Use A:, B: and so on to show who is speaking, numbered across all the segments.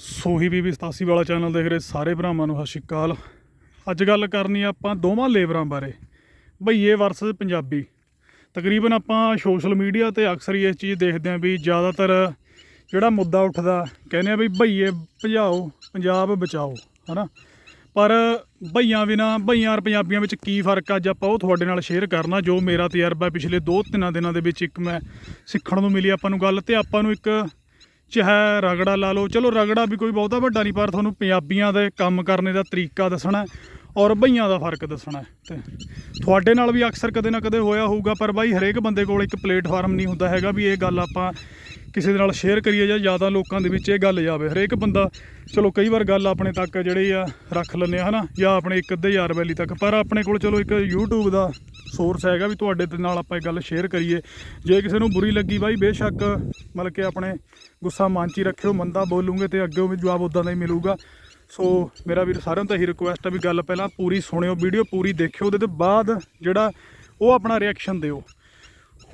A: ਸੋਹੀ ਬੀਬੀ 87 ਵਾਲਾ ਚੈਨਲ ਦੇਖ ਰਹੇ ਸਾਰੇ ਭਰਾਵਾਂ ਨੂੰ ਸਤਿ ਸ਼੍ਰੀ ਅਕਾਲ। ਅੱਜ ਗੱਲ ਕਰਨੀ ਆਪਾਂ ਦੋਵਾਂ ਲੇਬਰਾਂ ਬਾਰੇ। ਭਈਏ ਵਰਸਸ ਪੰਜਾਬੀ। ਤਕਰੀਬਨ ਆਪਾਂ ਸੋਸ਼ਲ ਮੀਡੀਆ ਤੇ ਅਕਸਰ ਹੀ ਇਸ ਚੀਜ਼ ਦੇਖਦੇ ਆਂ ਵੀ ਜ਼ਿਆਦਾਤਰ ਜਿਹੜਾ ਮੁੱਦਾ ਉੱਠਦਾ, ਕਹਿੰਦੇ ਆ ਵੀ ਭਈਏ ਭਜਾਓ, ਪੰਜਾਬ ਬਚਾਓ, ਹਨਾ? ਪਰ ਭਈਆਂ ਬਿਨਾ ਭਈਆਂ ਔਰ ਪੰਜਾਬੀਆਂ ਵਿੱਚ ਕੀ ਫ਼ਰਕ ਅੱਜ ਆਪਾਂ ਉਹ ਤੁਹਾਡੇ ਨਾਲ ਸ਼ੇਅਰ ਕਰਨਾ ਜੋ ਮੇਰਾ ਤਜਰਬਾ ਪਿਛਲੇ 2-3 ਦਿਨਾਂ ਦੇ ਵਿੱਚ ਇੱਕ ਮੈਂ ਸਿੱਖਣ ਨੂੰ ਮਿਲੀ ਆਪਾਂ ਨੂੰ ਗੱਲ ਤੇ ਆਪਾਂ ਨੂੰ ਇੱਕ ਚਾਹੇ ਰਗੜਾ ਲਾ ਲਓ। ਚਲੋ ਰਗੜਾ ਵੀ ਕੋਈ ਬਹੁਤਾ ਵੱਡਾ ਨਹੀਂ, ਪਰ ਤੁਹਾਨੂੰ ਪੰਜਾਬੀਆਂ ਦੇ ਕੰਮ ਕਰਨੇ ਦਾ ਤਰੀਕਾ ਦੱਸਣਾ ਔਰ ਬਈਆਂ ਦਾ ਫ਼ਰਕ ਦੱਸਣਾ ਹੈ ਤੇ ਤੁਹਾਡੇ ਨਾਲ ਵੀ ਅਕਸਰ ਕਦੇ ਨਾ ਕਦੇ ਹੋਇਆ ਹੋਊਗਾ, ਪਰ ਬਾਈ ਹਰੇਕ ਬੰਦੇ ਕੋਲ ਇੱਕ ਪਲੇਟਫਾਰਮ ਨਹੀਂ ਹੁੰਦਾ ਹੈਗਾ ਵੀ ਇਹ ਗੱਲ ਆਪਾਂ ਕਿਸੇ ਦੇ ਨਾਲ ਸ਼ੇਅਰ ਕਰੀਏ ਜਾਂ ਜ਼ਿਆਦਾ ਲੋਕਾਂ ਦੇ ਵਿੱਚ ਇਹ ਗੱਲ ਜਾਵੇ। ਹਰੇਕ ਬੰਦਾ, ਚਲੋ ਕਈ ਵਾਰ ਗੱਲ ਆਪਣੇ ਤੱਕ ਜਿਹੜੀ ਆ ਰੱਖ ਲੈਂਦੇ ਆ, ਹਨਾ? ਜਾਂ ਆਪਣੇ ਇੱਕ ਅੱਧੇ ਯਾਰ ਵੈਲੀ ਤੱਕ, ਪਰ ਆਪਣੇ ਕੋਲ ਚਲੋ ਇੱਕ YouTube ਦਾ ਸੋਰਸ ਹੈਗਾ ਵੀ ਤੁਹਾਡੇ ਦੇ ਨਾਲ ਆਪਾਂ ਇਹ ਗੱਲ ਸ਼ੇਅਰ ਕਰੀਏ। ਜੇ ਕਿਸੇ ਨੂੰ ਬੁਰੀ ਲੱਗੀ ਬਾਈ, ਬੇਸ਼ੱਕ ਮਤਲਬ ਕਿ ਆਪਣੇ ਗੁੱਸਾ ਮਨ ਹੀ ਰੱਖਿਓ, ਮੰਦਾ ਬੋਲੂਗੇ ਤੇ ਅੱਗੇ ਵੀ ਜਵਾਬ ਉਦਾਂ ਦਾ ਹੀ ਮਿਲੂਗਾ। ਸੋ ਮੇਰਾ ਵੀਰ ਸਾਰਿਆਂ ਨੂੰ ਤਾਂ ਇਹੀ ਰਿਕੁਐਸਟ ਆ ਵੀ ਗੱਲ ਪਹਿਲਾਂ ਪੂਰੀ ਸੁਣਿਓ ਵੀਡੀਓ ਪੂਰੀ ਦੇਖਿਓ, ਉਹਦੇ ਤੋਂ ਬਾਅਦ ਜਿਹੜਾ ਉਹ ਆਪਣਾ ਰਿਐਕਸ਼ਨ ਦਿਓ।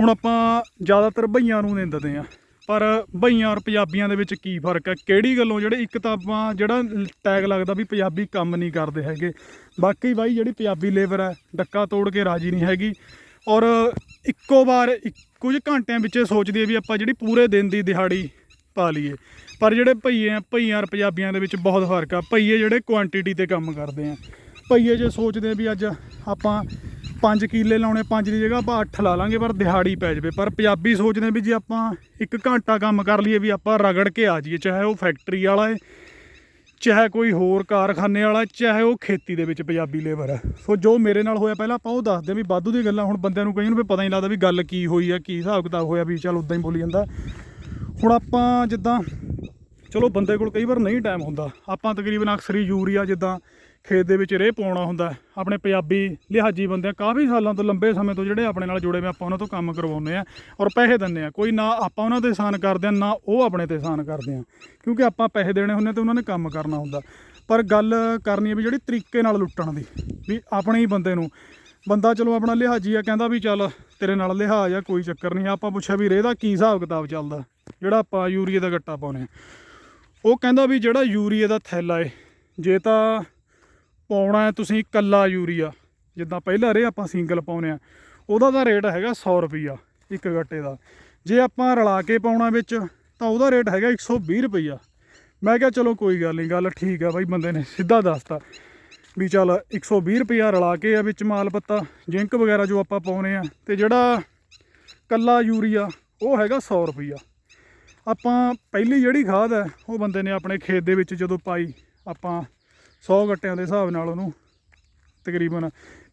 A: ਹੁਣ ਆਪਾਂ ਜ਼ਿਆਦਾਤਰ ਭਈਆਂ ਨੂੰ ਨਿੰਦਦੇ ਆ ਪਰ ਭਈਆਂ ਔਰ ਪੰਜਾਬੀਆਂ ਦੇ ਵਿੱਚ ਕੀ ਫ਼ਰਕ ਹੈ? ਕਿਹੜੀ ਗੱਲੋਂ ਜਿਹੜੇ ਇੱਕ ਤਾਂ ਆਪਾਂ ਜਿਹੜਾ ਟੈਗ ਲੱਗਦਾ ਵੀ ਪੰਜਾਬੀ ਕੰਮ ਨਹੀਂ ਕਰਦੇ ਹੈਗੇ, ਬਾਕੀ ਬਾਈ ਜਿਹੜੀ ਪੰਜਾਬੀ ਲੇਬਰ ਹੈ, ਡੱਕਾ ਤੋੜ ਕੇ ਰਾਜੀ ਨਹੀਂ ਹੈਗੀ। ਔਰ ਇੱਕੋ ਵਾਰ ਇੱਕ- ਕੁਝ ਘੰਟਿਆਂ ਵਿੱਚ ਇਹ ਸੋਚਦੀ ਹੈ ਵੀ ਆਪਾਂ ਜਿਹੜੀ ਪੂਰੇ ਦਿਨ ਦੀ ਦਿਹਾੜੀ ਪਾ ਲਈਏ। ਪਰ ਜਿਹੜੇ ਭਈਏ ਆ, ਭਈਆਂ ਔਰ ਪੰਜਾਬੀਆਂ ਦੇ ਵਿੱਚ ਬਹੁਤ ਫ਼ਰਕ ਆ। ਭਈਏ ਜਿਹੜੇ ਕੁਆਂਟੀਟੀ ਤੇ ਕੰਮ ਕਰਦੇ ਆ। ਭਈਏ ਜੇ ਸੋਚਦੇ ਆ ਵੀ ਅੱਜ ਆਪਾਂ 5 ਕਿੱਲੇ ਲਾਉਣੇ 5 ਦੀ ਜਗ੍ਹਾ ਆਪਾਂ 8 ਲਾ ਲਾਂਗੇ, ਪਰ ਦਿਹਾੜੀ ਪੈ ਜਾਵੇ। ਪਰ ਪੰਜਾਬੀ ਸੋਚਦੇ ਆ ਵੀ ਜੇ ਆਪਾਂ ਇੱਕ ਘੰਟਾ ਕੰਮ ਕਰ ਲਈਏ, ਵੀ ਆਪਾਂ ਰਗੜ ਕੇ ਆ ਜਾਈਏ, ਚਾਹੇ ਉਹ ਫੈਕਟਰੀ ਵਾਲਾ ਏ, ਚਾਹੇ ਕੋਈ ਹੋਰ ਕਾਰਖਾਨੇ ਵਾਲਾ ਚਾਹੇ ਉਹ ਖੇਤੀ ਦੇ ਵਿੱਚ ਪੰਜਾਬੀ ਲੇਬਰ ਹੈ ਸੋ ਜੋ ਮੇਰੇ ਨਾਲ ਹੋਇਆ, ਪਹਿਲਾਂ ਆਪਾਂ ਉਹ ਦੱਸਦੇ ਹਾਂ ਵੀ ਵਾਧੂ ਦੀ ਗੱਲਾਂ, ਹੁਣ ਬੰਦਿਆਂ ਨੂੰ ਕਈ ਨੂੰ ਵੀ ਪਤਾ ਨਹੀਂ ਲੱਗਦਾ ਵੀ ਗੱਲ ਕੀ ਹੋਈ ਆ, ਕੀ ਹਿਸਾਬ ਕਿਤਾਬ ਹੋਇਆ, ਵੀ ਚੱਲ ਉਦਾਂ ਹੀ ਬੋਲੀ ਜਾਂਦਾ। ਹੁਣ ਆਪਾਂ ਜਿੱਦਾਂ ਚਲੋ ਬੰਦੇ ਕੋਲ ਕਈ ਵਾਰ ਨਹੀਂ ਟਾਈਮ ਹੁੰਦਾ। ਆਪਾਂ ਤਕਰੀਬਨ ਅਕਸਰ ਹੀ ਯੂਰੀਆ ਜਿੱਦਾਂ ਖੇਤ ਦੇ ਵਿੱਚ ਰੇਹ ਪਾਉਣਾ ਹੁੰਦਾ ਆਪਣੇ ਪੰਜਾਬੀ ਲਿਹਾਜੀ ਬੰਦੇ ਕਾਫੀ ਸਾਲਾਂ ਤੋਂ, ਲੰਬੇ ਸਮੇਂ ਤੋਂ ਜਿਹੜੇ ਆਪਣੇ ਨਾਲ ਜੁੜੇ ਹੋਏ ਆਪਾਂ ਉਹਨਾਂ ਤੋਂ ਕੰਮ ਕਰਵਾਉਂਦੇ ਆ ਔਰ ਪੈਸੇ ਦਿੰਦੇ ਆ। ਕੋਈ ਨਾ ਆਪਾਂ ਉਹਨਾਂ ਤੇ ਆਸਾਨ ਕਰਦੇ ਆ, ਨਾ ਉਹ ਆਪਣੇ ਤੇ ਆਸਾਨ ਕਰਦੇ ਆ। ਕਿਉਂਕਿ ਆਪਾਂ ਪੈਸੇ ਦੇਣੇ ਹੁੰਦੇ ਤੇ ਉਹਨਾਂ ਨੇ ਕੰਮ ਕਰਨਾ ਹੁੰਦਾ। ਪਰ ਗੱਲ ਕਰਨੀ ਹੈ ਵੀ ਜਿਹੜੀ ਤਰੀਕੇ ਨਾਲ ਲੁੱਟਣ ਦੀ, ਵੀ ਆਪਣੇ ਹੀ ਬੰਦੇ ਨੂੰ। ਬੰਦਾ ਚਲੋ ਆਪਣਾ ਲਿਹਾਜੀ ਆ, ਕਹਿੰਦਾ ਵੀ ਚੱਲ ਤੇਰੇ ਨਾਲ ਲਿਹਾਜ਼ ਆ, ਕੋਈ ਚੱਕਰ ਨਹੀਂ। ਆਪਾਂ ਪੁੱਛਿਆ ਵੀ ਰੇਹ ਦਾ ਕੀ ਹਿਸਾਬ ਕਿਤਾਬ ਚੱਲਦਾ? ਜਿਹੜਾ ਆਪਾਂ ਯੂਰੀਏ ਦਾ ਗੱਟਾ ਪਾਉਨੇ ਆ। ਉਹ ਕਹਿੰਦਾ ਵੀ ਜਿਹੜਾ ਯੂਰੀਏ ਦਾ ਥੈਲਾ ਏ, ਜੇ ਤਾਂ ਪਾਉਣਾ ਹੈ ਤੁਸੀਂ ਕੱਲਾ ਯੂਰੀਆ, ਜਿੱਦਾਂ ਪਹਿਲਾਂ ਰੇ ਆਪਾਂ ਸਿੰਗਲ ਪਾਉਨੇ ਆ, ਉਹਦਾ ਤਾਂ ਰੇਟ ਹੈਗਾ 100 ਰੁਪਈਆ ਇੱਕ ਗੱਟੇ ਦਾ। ਜੇ ਆਪਾਂ ਰਲਾ ਕੇ ਪਾਉਣਾ ਵਿੱਚ, ਤਾਂ ਉਹਦਾ ਰੇਟ ਹੈਗਾ 120 ਰੁਪਈਆ। ਮੈਂ ਕਿਹਾ ਚਲੋ ਕੋਈ ਗੱਲ ਨਹੀਂ ਗੱਲ ਠੀਕ ਆ ਬਾਈ, ਬੰਦੇ ਨੇ ਸਿੱਧਾ ਦੱਸਤਾ ਵੀ ਚੱਲ 120 ਰੁਪਈਆ ਰਲਾ ਕੇ ਆ ਵਿੱਚ ਮਾਲ ਪੱਤਾ, ਜਿੰਕ ਵਗੈਰਾ ਜੋ ਆਪਾਂ ਪਾਉਨੇ ਆ, ਤੇ ਜਿਹੜਾ ਕੱਲਾ ਯੂਰੀਆ, ਉਹ ਹੈਗਾ 100 ਰੁਪਈਆ। ਆਪਾਂ ਪਹਿਲੀ ਜਿਹੜੀ ਖਾਦ ਹੈ, ਉਹ ਬੰਦੇ ਨੇ ਆਪਣੇ ਖੇਤ ਦੇ ਵਿੱਚ ਜਦੋਂ ਪਾਈ, ਆਪਾਂ 100 ਗੱਟਿਆਂ ਦੇ ਹਿਸਾਬ ਨਾਲ ਉਹਨੂੰ ਤਕਰੀਬਨ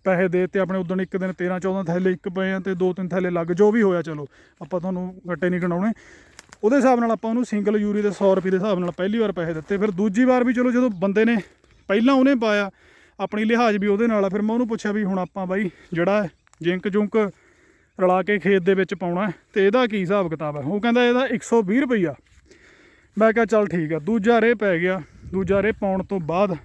A: ਪੈਸੇ ਦੇ ਤੇ ਆਪਣੇ ਉਦੋਂ ਇੱਕ ਦਿਨ 13 14 ਥੈਲੇ, ਇੱਕ ਪਏ ਆ ਤੇ ਦੋ, ਤਿੰਨ ਥੈਲੇ ਲੱਗ, ਜੋ ਵੀ ਹੋਇਆ ਚਲੋ, ਆਪਾਂ ਤੁਹਾਨੂੰ ਗੱਟੇ ਨਹੀਂ ਗਣਾਉਣੇ ਉਹਦੇ ਹਿਸਾਬ ਨਾਲ ਆਪਾਂ ਉਹਨੂੰ ਸਿੰਗਲ ਯੂਰੀ ਦੇ 100 ਰੁਪਏ ਦੇ ਹਿਸਾਬ ਨਾਲ ਪਹਿਲੀ ਵਾਰ ਪੈਸੇ ਦਿੱਤੇ, ਫਿਰ ਦੂਜੀ ਵਾਰ ਵੀ ਚਲੋ ਜਦੋਂ ਬੰਦੇ ਨੇ ਪਹਿਲਾਂ ਉਹਨੇ ਪਾਇਆ, ਆਪਣੀ ਲਿਹਾਜ਼ ਵੀ ਉਹਦੇ ਨਾਲ ਆ, ਫਿਰ ਮੈਂ ਉਹਨੂੰ ਪੁੱਛਿਆ ਵੀ ਹੁਣ ਆਪਾਂ ਬਾਈ ਜਿਹੜਾ ਜਿੰਕ ਜੁੰਕ ਰਲਾ ਕੇ ਖੇਤ ਦੇ ਵਿੱਚ ਪਾਉਣਾ ਹੈ ਤੇ ਇਹਦਾ ਕੀ ਹਿਸਾਬ ਕਿਤਾਬ ਹੈ? ਉਹ ਕਹਿੰਦਾ ਇਹਦਾ 120 ਰੁਪਈਆ। ਮੈਂ ਕਿਹਾ ਚੱਲ ਠੀਕ ਆ। ਦੂਜਾ ਰੇ ਪੈ ਗਿਆ। ਦੂਜਾ ਰੇ ਪਾਉਣ ਤੋਂ ਬਾਅਦ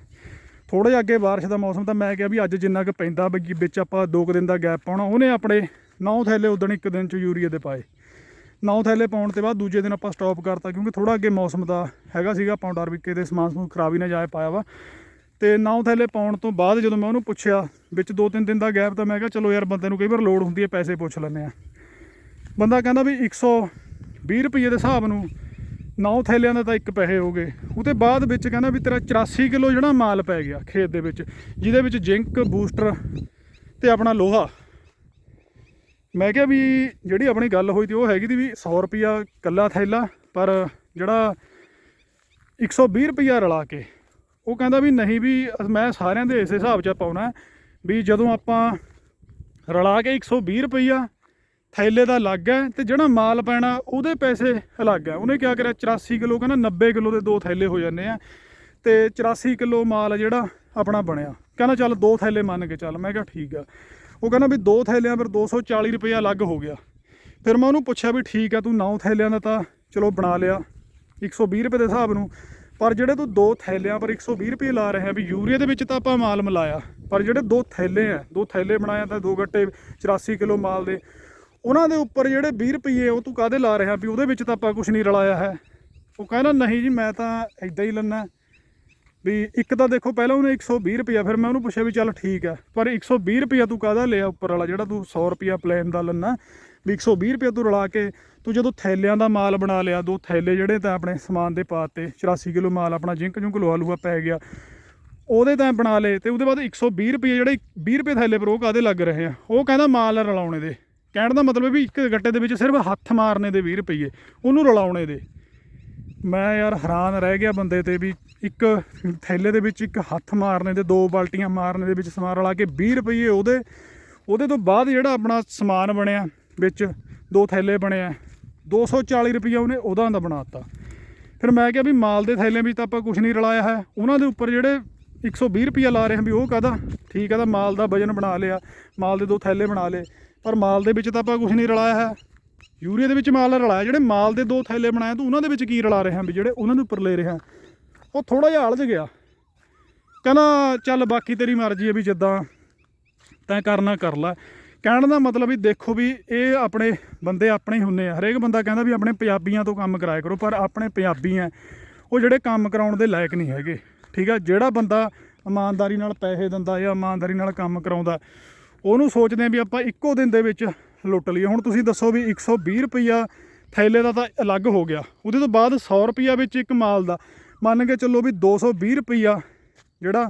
A: ਥੋੜਾ ਜਿਹਾ ਅੱਗੇ ਬਾਰਿਸ਼ ਦਾ ਮੌਸਮ ਤਾਂ ਮੈਂ ਕਿਹਾ ਵੀ ਅੱਜ ਜਿੰਨਾ ਕੁ ਪੈਂਦਾ ਬਈ ਵਿੱਚ ਆਪਾਂ ਦੋ ਕੁ ਦਿਨ ਦਾ ਗੈਪ ਪਾਉਣਾ, ਉਹਨੇ ਆਪਣੇ 9 ਥੈਲੇ ਉਦਣ ਇੱਕ ਦਿਨ ਚ ਯੂਰੀਆ ਦੇ ਪਾਏ। 9 ਥੈਲੇ ਪਾਉਣ ਤੇ ਬਾਅਦ ਦੂਜੇ ਦਿਨ ਆਪਾਂ ਸਟਾਪ ਕਰਤਾ ਕਿਉਂਕਿ ਥੋੜਾ ਅੱਗੇ ਮੌਸਮ ਦਾ ਹੈਗਾ ਸੀਗਾ, ਆਪਾਂ ਡਰ ਵੀ ਕਿਤੇ ਸਮਾਨ ਸਮੂਹ ਖਰਾਬ ਹੀ ਨਾ ਜਾਏ, ਪਾਇਆ ਵਾ। ਤੇ 9 ਥੈਲੇ ਪਾਉਣ ਤੋਂ ਬਾਅਦ ਜਦੋਂ ਮੈਂ ਉਹਨੂੰ ਪੁੱਛਿਆ ਵਿੱਚ ਦੋ ਤਿੰਨ ਦਿਨ ਦਾ ਗੈਪ ਤਾਂ ਮੈਂ ਕਿਹਾ ਚਲੋ ਯਾਰ ਬੰਦੇ ਨੂੰ ਕਈ ਵਾਰ ਲੋੜ ਹੁੰਦੀ ਹੈ ਪੈਸੇ ਪੁੱਛ ਲੈਂਦੇ ਆ ਬੰਦਾ ਕਹਿੰਦਾ ਵੀ 120 ਰੁਪਏ ਦੇ ਹਿਸਾਬ ਨੂੰ ਨੌ ਥੈਲਿਆਂ ਦਾ ਤਾਂ ਇੱਕ ਪੈਸੇ ਹੋ ਗਏ। ਉਹਦੇ ਬਾਅਦ ਵਿੱਚ ਕਹਿੰਦਾ ਵੀ ਤੇਰਾ 84 ਕਿਲੋ ਜਿਹੜਾ ਮਾਲ ਪੈ ਗਿਆ ਖੇਤ ਦੇ ਵਿੱਚ, ਜਿਹਦੇ ਵਿੱਚ ਜਿੰਕ, ਬੂਸਟਰ ਤੇ ਆਪਣਾ ਲੋਹਾ। ਮੈਂ ਕਿਹਾ ਵੀ ਜਿਹੜੀ ਆਪਣੀ ਗੱਲ ਹੋਈ ਤੀ ਉਹ ਹੈਗੀ ਦੀ ਵੀ 100 ਰੁਪਿਆ ਕੱਲਾ ਥੈਲਾ ਪਰ ਜਿਹੜਾ 120 ਰੁਪਿਆ ਰਲਾ ਕੇ ਉਹ ਕਹਿੰਦਾ ਵੀ ਨਹੀਂ ਵੀ ਮੈਂ ਸਾਰਿਆਂ ਦੇ ਇਸੇ ਹਿਸਾਬ 'ਚ ਪਾਉਣਾ ਵੀ ਜਦੋਂ ਆਪਾਂ ਰਲਾ ਕੇ 120 ਰੁਪਈਆ ਥੈਲੇ ਦਾ ਅਲੱਗ ਹੈ ਤੇ ਜਿਹੜਾ ਮਾਲ ਪੈਣਾ ਉਹਦੇ ਪੈਸੇ ਅਲੱਗ ਹੈ। ਉਹਨੇ ਕਿਹਾ ਕਰਿਆ 84 ਕਿਲੋ, ਕਹਿੰਦਾ 90 ਕਿਲੋ ਦੇ ਦੋ ਥੈਲੇ ਹੋ ਜਾਂਦੇ ਆ ਤੇ 84 ਕਿਲੋ ਮਾਲ ਜਿਹੜਾ ਆਪਣਾ ਬਣਿਆ। ਕਹਿੰਦਾ ਚੱਲ ਦੋ ਥੈਲੇ ਮੰਨ ਕੇ ਚੱਲ। ਮੈਂ ਕਿਹਾ ਠੀਕ ਆ। ਉਹ ਕਹਿੰਦਾ ਵੀ ਦੋ ਥੈਲਿਆਂ ਪਰ 240 ਰੁਪਈਆ ਅਲੱਗ ਹੋ ਗਿਆ। ਫਿਰ ਮੈਂ ਉਹਨੂੰ ਪੁੱਛਿਆ ਵੀ ਠੀਕ ਆ, ਤੂੰ ਨੌ ਥੈਲਿਆਂ ਦਾ ਤਾਂ ਚਲੋ ਬਣਾ ਲਿਆ। 120 ਰੁਪਏ ਦੇ ਹਿਸਾਬ ਨੂੰ। ਪਰ ਜਿਹੜੇ ਤੂੰ ਦੋ ਥੈਲਿਆਂ ਪਰ 120 ਰੁਪਏ ਲਾ ਰਿਹਾ ਵੀ ਯੂਰੀਆ ਦੇ ਵਿੱਚ ਤਾਂ ਆਪਾਂ ਮਾਲ ਮਿਲਾਇਆ। ਪਰ ਜਿਹੜੇ ਦੋ ਥੈਲੇ ਆ, ਦੋ ਥੈਲੇ ਬਣਾਇਆ ਤਾਂ ਦੋ ਗੱਟੇ 84 ਕਿਲੋ ਮਾਲ ਦੇ, ਉਹਨਾਂ ਦੇ ਉੱਪਰ ਜਿਹੜੇ 20 ਰੁਪਏ ਉਹ ਤੂੰ ਕਾਦੇ ਲਾ ਰਿਹਾ ਵੀ ਉਹਦੇ ਵਿੱਚ ਤਾਂ ਆਪਾਂ ਕੁਝ ਨਹੀਂ ਰਲਾਇਆ ਹੈ। ਉਹ ਕਹਿੰਦਾ, ਨਹੀਂ ਜੀ, ਮੈਂ ਤਾਂ ਇਦਾਂ ਹੀ ਲੈਣਾ ਵੀ ਇੱਕ ਤਾਂ ਦੇਖੋ, ਪਹਿਲਾਂ ਉਹਨੇ 120 ਰੁਪਿਆ ਫਿਰ ਮੈਂ ਉਹਨੂੰ ਪੁੱਛਿਆ ਵੀ ਚੱਲ ਠੀਕ ਆ, ਪਰ 120 ਰੁਪਿਆ ਤੂੰ ਕਾਹਦਾ ਲਿਆ ਉੱਪਰ ਵਾਲਾ? ਜਿਹੜਾ ਤੂੰ 100 ਰੁਪਿਆ ਪਲਾਨ ਦਾ ਲੈਣਾ ਵੀ 120 ਰੁਪਏ ਤੋਂ ਰਲਾ ਕੇ ਤੂੰ ਜਦੋਂ ਥੈਲਿਆਂ ਦਾ ਮਾਲ ਬਣਾ ਲਿਆ, ਦੋ ਥੈਲੇ ਜਿਹੜੇ ਤਾਂ ਆਪਣੇ ਸਮਾਨ ਦੇ ਪਾਤੇ 84 ਕਿਲੋ ਮਾਲ ਆਪਣਾ ਜਿੰਕ ਜੁੰਕ ਲਵਾ ਲੂਆ ਪੈ ਗਿਆ, ਉਹਦੇ ਤਾਂ ਬਣਾ ਲਏ ਤੇ ਉਹਦੇ ਬਾਅਦ 120 ਰੁਪਏ ਜਿਹੜੇ 20 ਰੁਪਏ ਥੈਲੇ ਪਰ ਉਹ ਕਾਦੇ ਲੱਗ ਰਹੇ ਆ? ਉਹ ਕਹਿੰਦਾ ਮਾਲ ਰਲਾਉਣੇ ਦੇ। ਕਹਿਣ ਦਾ ਮਤਲਬ ਵੀ ਇੱਕ ਗੱਟੇ ਦੇ ਵਿੱਚ ਸਿਰਫ ਹੱਥ ਮਾਰਨੇ ਦੇ 20 ਰੁਪਏ, ਉਹਨੂੰ ਰਲਾਉਣੇ ਦੇ। ਮੈਂ ਯਾਰ ਹੈਰਾਨ ਰਹਿ ਗਿਆ ਬੰਦੇ ਤੇ ਵੀ ਇੱਕ ਥੈਲੇ ਦੇ ਵਿੱਚ ਇੱਕ ਹੱਥ ਮਾਰਨੇ ਦੇ, ਦੋ ਬਾਲਟੀਆਂ ਮਾਰਨੇ ਦੇ ਵਿੱਚ ਸਮਾਨ ਰਲਾ ਕੇ 20 ਰੁਪਏ ਉਹਦੇ ਉਹਦੇ ਤੋਂ ਬਾਅਦ ਜਿਹੜਾ ਆਪਣਾ ਸਮਾਨ ਬਣਿਆ ਵਿੱਚ ਦੋ ਥੈਲੇ ਬਣੇ ਬਣਿਆ 240 ਰੁਪਏ ਉਹਨੇ ਉਹਦਾ ਦਾ ਬਣਾਤਾ। ਫਿਰ ਮੈਂ ਕਿਹਾ ਵੀ ਮਾਲ ਦੇ ਥੈਲੇ ਵਿੱਚ ਤਾਂ ਆਪਾਂ ਕੁਝ ਨਹੀਂ ਰਲਾਇਆ ਹੈ। ਉਹਨਾਂ ਦੇ ਉੱਪਰ ਜਿਹੜੇ 120 ਰੁਪਏ ਲਾ ਰਹੇ ਹਾਂ ਵੀ ਉਹ ਕਾਹਦਾ? ਠੀਕ ਹੈ ਤਾਂ ਮਾਲ ਦਾ ਵਜਨ ਬਣਾ ਲਿਆ। ਮਾਲ ਦੇ ਦੋ ਥੈਲੇ ਬਣਾ ਲਏ। ਪਰ ਮਾਲ ਦੇ ਵਿੱਚ ਤਾਂ ਆਪਾਂ ਕੁਝ ਨਹੀਂ ਰਲਾਇਆ ਹੈ। ਯੂਰੀਆ ਦੇ ਵਿੱਚ ਮਾਲ ਰਲਾਇਆ। ਜਿਹੜੇ ਮਾਲ ਦੇ ਦੋ ਥੈਲੇ ਬਣਾਏ, ਤੂੰ ਉਹਨਾਂ ਦੇ ਵਿੱਚ ਕੀ ਰਲਾ ਰਿਹਾ ਵੀ ਜਿਹੜੇ ਉਹਨਾਂ ਦੇ ਉੱਪਰ ਲੈ ਰਿਹਾ? ਉਹ ਥੋੜਾ ਜਿਹਾ ਹਲਜ ਗਿਆ। ਕਹਿੰਦਾ, ਚੱਲ ਬਾਕੀ ਤੇਰੀ ਮਰਜ਼ੀ ਹੈ ਵੀ ਜਿੱਦਾਂ ਤੈਂ ਕਰਨਾ, ਕਰ ਲੈ। ਕਹਿਣ ਦਾ ਮਤਲਬ ਵੀ ਦੇਖੋ ਵੀ ਇਹ ਆਪਣੇ ਬੰਦੇ ਆਪਣੇ ਹੀ ਹੁੰਨੇ ਆ। ਹਰੇਕ ਬੰਦਾ ਕਹਿੰਦਾ ਵੀ ਆਪਣੇ ਪੰਜਾਬੀਆਂ ਤੋਂ ਕੰਮ ਕਰਾਇਆ ਕਰੋ, ਪਰ ਆਪਣੇ ਪੰਜਾਬੀ ਆ ਉਹ ਜਿਹੜੇ ਕੰਮ ਕਰਾਉਣ ਦੇ ਲਾਇਕ ਨਹੀਂ ਹੈਗੇ। ਠੀਕ ਆ? ਜਿਹੜਾ ਬੰਦਾ ਇਮਾਨਦਾਰੀ ਨਾਲ ਪੈਸੇ ਦਿੰਦਾ ਜਾਂ ਇਮਾਨਦਾਰੀ ਨਾਲ ਕੰਮ ਕਰਾਉਂਦਾ, ਉਹਨੂੰ ਸੋਚਦੇ ਆ ਵੀ ਆਪਾਂ ਇੱਕੋ ਦਿਨ ਦੇ ਵਿੱਚ ਲੁੱਟ ਲਈਏ। ਹੁਣ ਤੁਸੀਂ ਦੱਸੋ ਵੀ 120 ਰੁਪਈਆ ਥੈਲੇ ਦਾ ਤਾਂ ਅਲੱਗ ਹੋ ਗਿਆ। ਉਹਦੇ ਤੋਂ ਬਾਅਦ 100 ਰੁਪਈਆ ਵਿੱਚ ਇੱਕ ਮਾਲ ਦਾ। ਮੰਨ ਕੇ ਚੱਲੋ ਵੀ 220 ਰੁਪਈਆ ਜਿਹੜਾ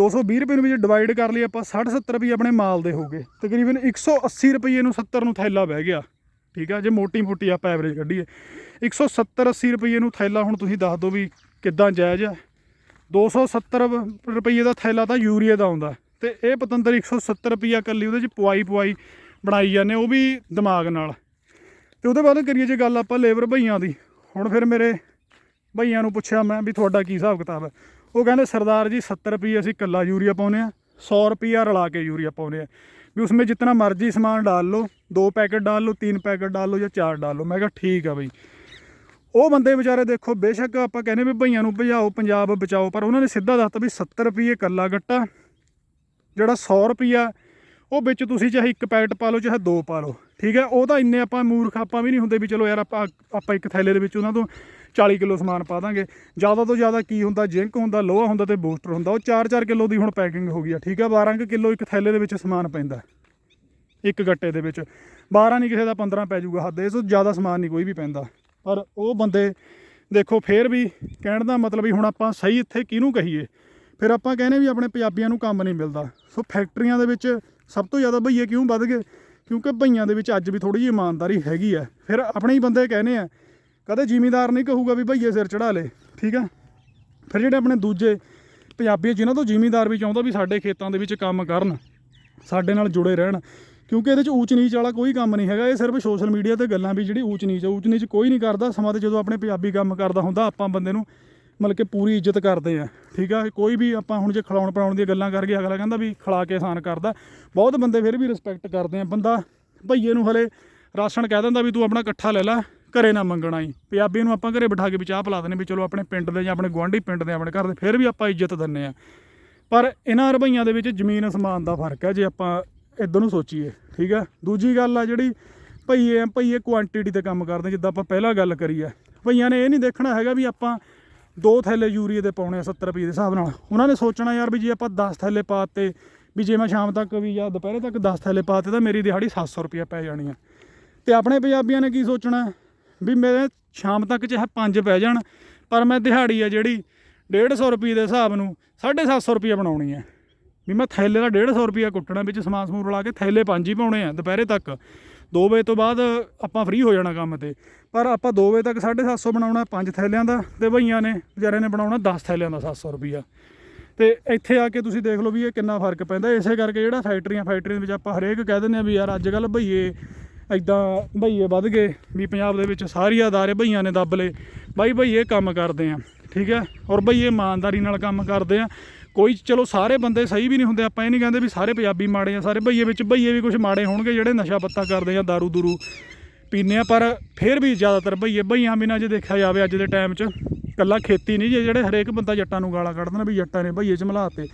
A: 220 ਰੁਪਏ ਨੂੰ ਵਿੱਚ ਡਿਵਾਈਡ ਕਰ ਲਈ ਆਪਾਂ 60 70 ਰੁਪਏ ਆਪਣੇ ਮਾਲ ਦੇ ਹੋਗੇ ਤਕਰੀਬਨ 180 ਰੁਪਏ ਨੂੰ 70 ਨੂੰ ਥੈਲਾ ਬਹਿ ਗਿਆ। ਠੀਕ ਆ, ਜੇ ਮੋਟੀ ਮੋਟੀ ਆਪਾਂ ਐਵਰੇਜ ਕੱਢੀਏ। 170 80 ਰੁਪਏ ਨੂੰ ਥੈਲਾ ਹੁਣ ਤੁਸੀਂ ਦੱਸ ਦਿਓ ਵੀ ਕਿੱਦਾਂ ਜਾਇਜ਼ ਆ। 270 ਰੁਪਏ ਦਾ ਥੈਲਾ ਤਾਂ ਯੂਰੀਆ ਦਾ ਆਉਂਦਾ। ਤੇ ਇਹ ਪਤੰਦਰ 170 ਰੁਪਿਆ ਕੱਲੀ ਉਹਦੇ ਚ ਪਵਾਈ ਪੁਆਈ ਬਣਾਈ ਜਾਂਦੇ ਉਹ ਵੀ ਦਿਮਾਗ ਨਾਲ। ਤੇ ਉਹਦੇ ਬਾਅਦ ਕਰੀਏ ਜੇ ਗੱਲ ਆਪਾਂ ਲੇਬਰ ਭਈਆਂ ਦੀ। ਹੁਣ ਫਿਰ ਮੇਰੇ ਭਈਆਂ ਨੂੰ ਪੁੱਛਿਆ ਮੈਂ ਵੀ ਤੁਹਾਡਾ ਕੀ ਹਿਸਾਬ ਕਿਤਾਬ ਹੈ ਉਹ ਕਹਿੰਦੇ ਸਰਦਾਰ ਜੀ 70 ਰੁਪਏ ਅਸੀਂ ਕੱਲਾ ਯੂਰੀਆ ਪਾਉਨੇ ਆ 100 ਰੁਪਿਆ ਰਲਾ ਕੇ यूरिया पाउने ਆ भी उसमें जितना मर्जी सामान डाल लो दो पैकेट डाल लो तीन पैकेट डाल लो या चार डाल लो मैं कहा ठीक है बई ਉਹ ਬੰਦੇ ਵਿਚਾਰੇ ਦੇਖੋ ਬੇਸ਼ੱਕ ਆਪਾਂ ਕਹਿੰਦੇ ਵੀ ਭਈਆਂ ਨੂੰ ਭਜਾਓ ਪੰਜਾਬ ਬਚਾਓ ਪਰ ਉਹਨਾਂ ਨੇ ਸਿੱਧਾ ਦੱਸਤਾ ਵੀ 70 ਰੁਪਏ ਕੱਲਾ ਗੱਟਾ ਜਿਹੜਾ 100 ਰੁਪਿਆ ਉਹ ਵਿੱਚ ਤੁਸੀਂ ਚਾਹੇ ਇੱਕ ਪੈਕਟ ਪਾ ਲਓ ਚਾਹੇ ਦੋ ਪਾ ਲਓ ਠੀਕ ਹੈ ਉਹ ਤਾਂ ਇੰਨੇ ਆਪਾਂ ਮੂਰਖ ਆਪਾਂ ਵੀ ਨਹੀਂ ਹੁੰਦੇ ਵੀ ਚਲੋ ਯਾਰ ਆਪਾਂ ਆਪਾਂ ਇੱਕ ਥੈਲੇ ਦੇ ਵਿੱਚ ਉਹਨਾਂ ਤੋਂ 40 ਕਿਲੋ ਸਮਾਨ ਪਾ ਦਾਂਗੇ। ਜ਼ਿਆਦਾ ਤੋਂ ਜ਼ਿਆਦਾ ਕੀ ਹੁੰਦਾ? ਜਿੰਕ ਹੁੰਦਾ, ਲੋਹਾ ਹੁੰਦਾ ਤੇ ਬੂਸਟਰ ਹੁੰਦਾ। ਉਹ 4-4 ਕਿਲੋ ਦੀ ਹੁਣ ਪੈਕਿੰਗ ਹੋ ਗਈ ਆ, ਠੀਕ ਹੈ 12 ਕਿਲੋ ਇੱਕ ਥੈਲੇ ਦੇ ਵਿੱਚ ਸਮਾਨ ਪੈਂਦਾ। ਇੱਕ ਗੱਟੇ ਦੇ ਵਿੱਚ। 12 ਨਹੀਂ ਕਿਸੇ ਦਾ 15 ਪੈ ਜਾਊਗਾ ਹੱਦ। ਇਸ ਤੋਂ ਜ਼ਿਆਦਾ ਸਮਾਨ ਨਹੀਂ ਕੋਈ ਵੀ ਪੈਂਦਾ। ਪਰ ਉਹ ਬੰਦੇ, ਦੇਖੋ, ਫੇਰ ਵੀ ਕਹਿਣ ਦਾ ਮਤਲਬ ਵੀ ਹੁਣ ਆਪਾਂ ਸਹੀ ਇੱਥੇ ਕਿਹਨੂੰ ਕਹੀਏ? ਫਿਰ ਆਪਾਂ ਕਹਿੰਦੇ ਵੀ ਆਪਣੇ ਪੰਜਾਬੀਆਂ ਨੂੰ ਕੰਮ ਨਹੀਂ ਮਿਲਦਾ। ਸੋ ਫੈਕਟਰੀਆਂ ਦੇ ਵਿੱਚ ਸਭ ਤੋਂ ਜ਼ਿਆਦਾ ਭਈਏ ਕਿਉਂ ਵੱਧ ਗਏ? ਕਿਉਂਕਿ ਭਈਆਂ ਦੇ ਵਿੱਚ ਅੱਜ ਵੀ ਥੋੜੀ ਜਿਹੀ ਇਮਾਨਦਾਰੀ ਹੈਗੀ ਆ। ਫਿਰ ਆਪਣੇ ਹੀ ਬੰਦੇ ਕਹਿੰਦੇ ਆ ਕਦੇ ਜ਼ਿਮੀਦਾਰ ਨਹੀਂ ਕਹੂਗਾ ਵੀ ਭਈਏ ਸਿਰ ਚੜਾ ਲੇ, ਠੀਕ ਆ? ਫਿਰ ਜਿਹੜੇ ਆਪਣੇ ਦੂਜੇ ਪੰਜਾਬੀ ਜਿਨ੍ਹਾਂ ਤੋਂ ਜ਼ਿਮੀਦਾਰ ਵੀ ਚਾਹੁੰਦਾ ਵੀ ਸਾਡੇ ਖੇਤਾਂ ਦੇ ਵਿੱਚ ਕੰਮ ਕਰਨ, ਸਾਡੇ ਨਾਲ ਜੁੜੇ ਰਹਿਣ, ਕਿਉਂਕਿ ਇਹਦੇ ਚ ਊਚ ਨੀਚ ਵਾਲਾ ਕੋਈ ਕੰਮ ਨਹੀਂ ਹੈਗਾ, ਇਹ ਸਿਰਫ ਸੋਸ਼ਲ ਮੀਡੀਆ ਤੇ ਗੱਲਾਂ ਵੀ ਜਿਹੜੀ ਊਚ ਨੀਚ ਆ, ਊਚ ਨੀਚ ਕੋਈ ਨਹੀਂ ਕਰਦਾ, ਸਮਾਂ ਤੇ ਜਦੋਂ ਆਪਣੇ ਪੰਜਾਬੀ ਕੰਮ ਕਰਦਾ ਹੁੰਦਾ, ਆਪਾਂ ਬੰਦੇ ਨੂੰ ਮਤਲਬ ਕਿ ਪੂਰੀ ਇੱਜ਼ਤ ਕਰਦੇ ਆ, ਠੀਕ ਆ? ਕੋਈ ਵੀ ਆਪਾਂ ਹੁਣ ਜੇ ਖਿਲਾਉਣ ਪੜਾਉਣ ਦੀਆਂ ਗੱਲਾਂ ਕਰਕੇ ਅਗਲਾ ਕਹਿੰਦਾ ਵੀ ਖਿਲਾ ਕੇ ਆਸਾਨ ਕਰਦਾ, ਬਹੁਤ ਬੰਦੇ ਫਿਰ ਵੀ ਰਿਸਪੈਕਟ ਕਰਦੇ ਆ, ਬੰਦਾ ਭਈਏ ਨੂੰ ਹਲੇ ਰਾਸ਼ਨ ਕਹਿ ਦਿੰਦਾ ਵੀ ਤੂੰ ਆਪਣਾ ਇਕੱਠਾ ਲੈ ਲੈ ਘਰੇ ਨਾ ਮੰਗਣਾ ਹੀ। ਪੰਜਾਬੀ ਨੂੰ ਆਪਾਂ ਘਰੇ ਬਿਠਾ ਕੇ ਵੀ ਚਾਹ ਪਿਲਾ ਦਿੰਦੇ ਵੀ ਚਲੋ ਆਪਣੇ ਪਿੰਡ ਦੇ ਜਾਂ ਆਪਣੇ ਗੁਆਂਢੀ ਪਿੰਡ ਦੇ ਆਪਣੇ ਘਰ ਦੇ ਫਿਰ ਵੀ ਆਪਾਂ ਇੱਜ਼ਤ ਦਿੰਨੇ ਆ ਪਰ ਇਹਨਾਂ ਰੁਪਈਆਂ ਦੇ ਵਿੱਚ ਜ਼ਮੀਨ ਅਸਮਾਨ ਦਾ ਫ਼ਰਕ ਹੈ ਜੇ ਆਪਾਂ ਇਧਰ ਨੂੰ ਸੋਚੀਏ, ਠੀਕ ਹੈ? ਦੂਜੀ ਗੱਲ ਆ ਜਿਹੜੀ ਭਈਏ ਆ, ਭਈਏ ਕੁਆਂਟੀਟੀ ਤੇ ਕੰਮ ਕਰਦੇ, ਜਿੱਦਾਂ ਆਪਾਂ ਪਹਿਲਾਂ ਗੱਲ ਕਰੀ ਆ। ਭਈਆਂ ਨੇ ਇਹ ਨਹੀਂ ਦੇਖਣਾ ਹੈਗਾ ਵੀ ਆਪਾਂ ਦੋ ਥੈਲੇ ਯੂਰੀਏ ਦੇ ਪਾਉਣੇ ਆ 70 ਰੁਪਏ ਦੇ ਹਿਸਾਬ ਨਾਲ। ਉਹਨਾਂ ਨੇ ਸੋਚਣਾ ਯਾਰ ਵੀ ਜੇ ਆਪਾਂ 10 ਥੈਲੇ ਪਾਤੇ ਵੀ ਜੇ ਮੈਂ ਸ਼ਾਮ ਤੱਕ ਵੀ ਜਾਂ ਦੁਪਹਿਰੇ ਤੱਕ 10 ਥੈਲੇ ਪਾਤੇ ਤਾਂ ਮੇਰੀ ਦਿਹਾੜੀ 700 ਰੁਪਏ ਪੈ ਜਾਣੀ ਆ। ਤੇ ਆਪਣੇ ਪੰਜਾਬੀਆਂ ਨੇ ਕੀ ਸੋਚਣਾ? ਵੀ ਮੇਰੇ ਸ਼ਾਮ ਤੱਕ ਚਾਹੇ 5 ਪੈ ਜਾਣ, ਪਰ ਮੈਂ ਦਿਹਾੜੀ ਆ ਜਿਹੜੀ 150 ਰੁਪਏ ਦੇ ਹਿਸਾਬ ਨੂੰ 750 ਰੁਪਏ ਬਣਾਉਣੀ ਹੈ ਵੀ ਮੈਂ ਥੈਲੇ ਦਾ 150 ਰੁਪਿਆ ਕੁੱਟਣਾ, ਵਿੱਚ ਸਮਾਨ ਸਮੂਨ ਰਲਾ ਕੇ ਥੈਲੇ ਪੰਜ ਹੀ ਪਾਉਣੇ ਆ ਦੁਪਹਿਰੇ ਤੱਕ। 2 ਵਜੇ ਤੋਂ ਬਾਅਦ ਆਪਾਂ ਫ੍ਰੀ ਹੋ ਜਾਣਾ ਕੰਮ ਤੇ। ਪਰ ਆਪਾਂ 2 ਵਜੇ ਤੱਕ 750 ਬਣਾਉਣਾ ਪੰਜ ਥੈਲਿਆਂ ਦਾ ਤੇ ਭਈਆਂ ਨੇ ਵਿਚਾਰੇ ਨੇ ਬਣਾਉਣਾ 10 ਥੈਲਿਆਂ ਦਾ 700 ਰੁਪਿਆ ਤੇ ਇੱਥੇ ਆ ਕੇ ਤੁਸੀਂ ਦੇਖ ਲਓ ਵੀ ਇਹ ਕਿੰਨਾ ਫ਼ਰਕ ਪੈਂਦਾ। ਇਸੇ ਕਰਕੇ ਜਿਹੜਾ ਫੈਕਟਰੀਆਂ ਫੈਕਟਰੀਆਂ ਦੇ ਵਿੱਚ ਆਪਾਂ ਹਰੇਕ ਕਹਿ ਦਿੰਦੇ ਆ ਵੀ ਯਾਰ ਅੱਜ ਕੱਲ ਭਈਏ ਐਦਾਂ ਭਈਏ ਵੱਧ ਗਏ ਵੀ ਪੰਜਾਬ ਦੇ ਵਿੱਚ ਸਾਰੀ ਅਦਾਰੇ ਭਈਆਂ ਨੇ ਦੱਬ ਲਏ। ਬਾਈ ਭਈਏ ਕੰਮ ਕਰਦੇ ਆ, ਠੀਕ ਹੈ? ਔਰ ਭਈਏ ਇਮਾਨਦਾਰੀ ਨਾਲ ਕੰਮ ਕਰਦੇ ਆ। ਕੋਈ ਚਲੋ ਸਾਰੇ ਬੰਦੇ ਸਹੀ ਵੀ ਨਹੀਂ ਹੁੰਦੇ, ਆਪਾਂ ਇਹ ਨਹੀਂ ਕਹਿੰਦੇ ਵੀ ਸਾਰੇ ਪੰਜਾਬੀ ਮਾੜੇ ਆ, ਸਾਰੇ ਭਈਏ ਵਿੱਚ ਭਈਏ ਵੀ ਕੁਝ ਮਾੜੇ ਹੋਣਗੇ, ਜਿਹੜੇ ਨਸ਼ਾ ਪੱਤਾ ਕਰਦੇ ਆ दारू ਦੂਰੂ ਪੀਂਦੇ ਆ, ਪਰ ਫਿਰ ਵੀ ਜ਼ਿਆਦਾਤਰ ਭਈਏ ਭਈਆਂ ਬਿਨਾਂ ਜੇ ਦੇਖਿਆ ਜਾਵੇ ਅੱਜ ਦੇ ਟਾਈਮ 'ਚ ਕੱਲਾ ਖੇਤੀ ਨਹੀਂ, ਜੇ ਜਿਹੜੇ ਹਰੇਕ ਬੰਦਾ ਜੱਟਾਂ ਨੂੰ ਗਾਲਾਂ ਕੱਢਦੇ ਨੇ ਵੀ ਜੱਟਾਂ ਨੇ ਭਈਏ 'ਚ ਮਲਾਤੇ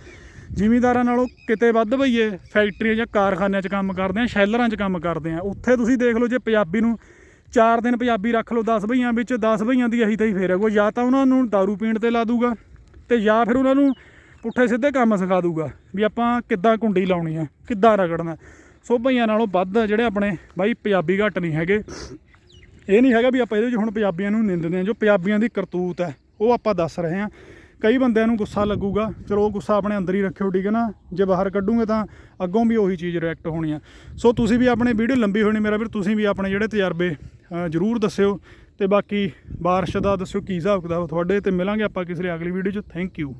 A: ਜ਼ਿਮੀਂਦਾਰਾਂ ਨਾਲੋਂ ਕਿਤੇ ਵੱਧ ਭਈਏ ਫੈਕਟਰੀਆਂ ਜਾਂ ਕਾਰਖਾਨਿਆਂ 'ਚ ਕੰਮ ਕਰਦੇ ਆ, ਸ਼ੈਲਰਾਂ 'ਚ ਕੰਮ ਕਰਦੇ ਆ। ਉੱਥੇ ਤੁਸੀਂ ਦੇਖ ਲਓ ਜੇ ਪੰਜਾਬੀ ਨੂੰ ਚਾਰ ਦਿਨ ਪੰਜਾਬੀ ਰੱਖ ਲਓ 10 ਭਈਆਂ ਵਿੱਚ 10 ਭਈਆਂ ਦੀ ਇਹੀ ਤਾਂ ਹੀ ਫੇਰ ਹੈ ਕੋਈ ਜਾਂ ਤਾਂ ਉਹਨਾਂ ਨੂੰ दारू ਪੀਣ ਤੇ ਲਾ ਦੂਗਾ ਤੇ ਜਾਂ ਫਿਰ ਉਹਨਾਂ ਨੂੰ ਪੁੱਠੇ ਸਿੱਧੇ ਕੰਮ ਸਿਖਾ ਦੂਗਾ ਵੀ ਆਪਾਂ ਕਿੱਦਾਂ ਕੁੰਡੀ ਲਾਉਣੀ ਆ, ਕਿੱਦਾਂ ਰਗੜਨਾ। ਸੋ ਭਈਆਂ ਨਾਲੋਂ ਵੱਧ ਜਿਹੜੇ ਆਪਣੇ ਬਾਈ ਪੰਜਾਬੀ ਘੱਟ ਨਹੀਂ ਹੈਗੇ। ਇਹ ਨਹੀਂ ਹੈਗਾ ਵੀ ਆਪਾਂ ਇਹਦੇ ਵਿੱਚ ਹੁਣ ਪੰਜਾਬੀਆਂ ਨੂੰ ਨਿੰਦਦੇ ਹਾਂ ਜੋ ਪੰਜਾਬੀਆਂ ਦੀ ਕਰਤੂਤ ਹੈ, ਉਹ ਆਪਾਂ ਦੱਸ ਰਹੇ ਹਾਂ ਕਈ ਬੰਦਿਆਂ ਨੂੰ ਗੁੱਸਾ ਲੱਗੂਗਾ। ਚਲੋ ਉਹ ਗੁੱਸਾ ਆਪਣੇ ਅੰਦਰ ਹੀ ਰੱਖਿਓ, ਠੀਕ ਹੈ ਨਾ? ਜੇ ਬਾਹਰ ਕੱਢੂਗੇ ਤਾਂ ਅੱਗੋਂ ਵੀ ਉਹੀ ਚੀਜ਼ ਰਿਐਕਟ ਹੋਣੀ ਆ। ਸੋ ਤੁਸੀਂ ਵੀ ਆਪਣੇ ਵੀਡੀਓ ਲੰਬੀ ਹੋਣੀ ਮੇਰਾ ਵੀਰ, ਤੁਸੀਂ ਵੀ ਆਪਣੇ ਜਿਹੜੇ ਤਜਰਬੇ ਜ਼ਰੂਰ ਦੱਸਿਓ। ਤੇ ਬਾਕੀ ਬਾਰਿਸ਼ ਦਾ ਦੱਸਿਓ ਕੀ ਹਿਸਾਬ ਕਿਤਾਬ ਤੁਹਾਡੇ, ਤੇ ਮਿਲਾਂਗੇ ਆਪਾਂ ਕਿਸੇ ਅਗਲੀ ਵੀਡੀਓ 'ਚ। Thank you